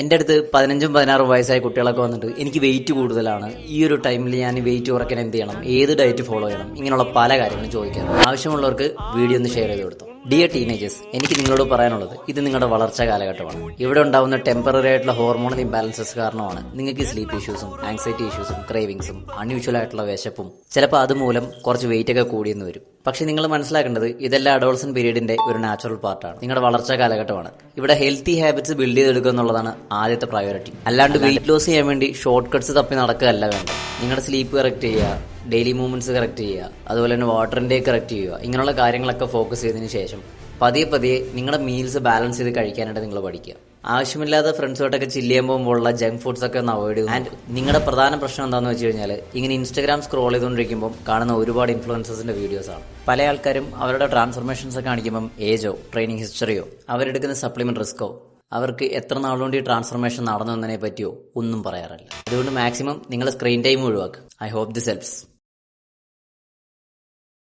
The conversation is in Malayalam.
എന്റെ അടുത്ത് പതിനഞ്ചും പതിനാറും വയസ്സായ കുട്ടികളൊക്കെ വന്നിട്ട് എനിക്ക് വെയിറ്റ് കൂടുതലാണ്. ഈ ഒരു ടൈമിൽ ഞാൻ വെയിറ്റ് കുറയ്ക്കാൻ എന്ത് ചെയ്യണം? ഏത് ഡയറ്റ് ഫോളോ ചെയ്യണം? ഇങ്ങനെയുള്ള പല കാര്യങ്ങളും ചോദിക്കാറ് ആവശ്യമുള്ളവർക്ക് വീഡിയോ ഒന്ന് ഷെയർ ചെയ്ത് കൊടുത്തു. ഡിയർ ടീനേജേഴ്സ് എനിക്ക് നിങ്ങളോട് പറയാനുള്ളത് ഇത് നിങ്ങളുടെ വളർച്ചാ കാലഘട്ടമാണ്. ഇവിടെ ഉണ്ടാവുന്ന ടെമ്പററി ആയിട്ടുള്ള ഹോർമോണൽ ഇംബാലൻസസ് കാരണമാണ് നിങ്ങൾക്ക് സ്ലീപ്പ് ഇഷ്യൂസും ആങ്സൈറ്റി ഇഷ്യൂസും ക്രേവിങ്സും അൺയൂഷ്വൽ ആയിട്ടുള്ള വിശപ്പും ചിലപ്പോൾ അതുമൂലം കുറച്ച് വെയിറ്റ് ഒക്കെ കൂടിയെന്ന് വരും. പക്ഷെ നിങ്ങൾ മനസ്സിലാക്കേണ്ടത് ഇതെല്ലാം അഡോൾസൺ പീരീഡിന്റെ ഒരു നാച്ചുറൽ പാർട്ടാണ് നിങ്ങളുടെ വളർച്ചാ കാലഘട്ടമാണ്. ഇവിടെ ഹെൽത്തി ഹാബിറ്റ്സ് ബിൽഡ് ചെയ്തെടുക്കുക എന്നുള്ളതാണ് ആദ്യത്തെ പ്രയോറിറ്റി അല്ലാണ്ട് വെയിറ്റ് ലോസ് ചെയ്യാൻ വേണ്ടി ഷോർട്ട് കട്ട്സ് തപ്പി നടക്കുകയല്ല വേണ്ടത്. നിങ്ങളുടെ സ്ലീപ്പ് കറക്റ്റ് ചെയ്യുക ഡെയിലി മൂവ്മെന്റ്സ് കറക്റ്റ് ചെയ്യുക. അതുപോലെ തന്നെ വാട്ടർ ഇൻടേക്ക് കറക്റ്റ് ചെയ്യുക. ഇങ്ങനെയുള്ള കാര്യങ്ങളൊക്കെ ഫോക്കസ് ചെയ്തതിന് ശേഷം പതിയെ പതിയെ നിങ്ങളുടെ മീൽസ് ബാലൻസ് ചെയ്ത് കഴിക്കാനായിട്ട് നിങ്ങൾ പഠിക്കുക. ആവശ്യമില്ലാത്ത ഫ്രണ്ട്സുമായിട്ടൊക്കെ ചില്ല് ചെയ്യാൻ പോകുമ്പോഴുള്ള ജങ്ക് ഫുഡ്സ് ഒക്കെ ഒന്ന് അവോയ്ഡ് ചെയ്യും ആൻഡ് നിങ്ങളുടെ പ്രധാന പ്രശ്നം എന്താണെന്ന് വെച്ച് കഴിഞ്ഞാൽ ഇങ്ങനെ ഇൻസ്റ്റാഗ്രാം സ്ക്രോൾ ചെയ്തുകൊണ്ടിരിക്കുമ്പോൾ കാണുന്ന ഒരുപാട് ഇൻഫ്ലുവൻസേഴ്സിന്റെ വീഡിയോസ് ആണ്. പല ആൾക്കാരും അവരുടെ ട്രാൻസ്ഫർമേഷൻസ് ഒക്കെ കാണിക്കുമ്പോൾ ഏജോ ട്രെയിനിങ് ഹിസ്റ്ററിയോ അവരെടുക്കുന്ന സപ്ലിമെന്റ് റിസ്കോ അവർക്ക് എത്ര നാളുകൊണ്ട് ഈ ട്രാൻസ്ഫർമേഷൻ നടന്നു എന്നതിനെ പറ്റിയോ ഒന്നും പറയാറില്ല. അതുകൊണ്ട് മാക്സിമം നിങ്ങളുടെ സ്ക്രീൻ ടൈം ഒഴിവാക്കുക. I hope this helps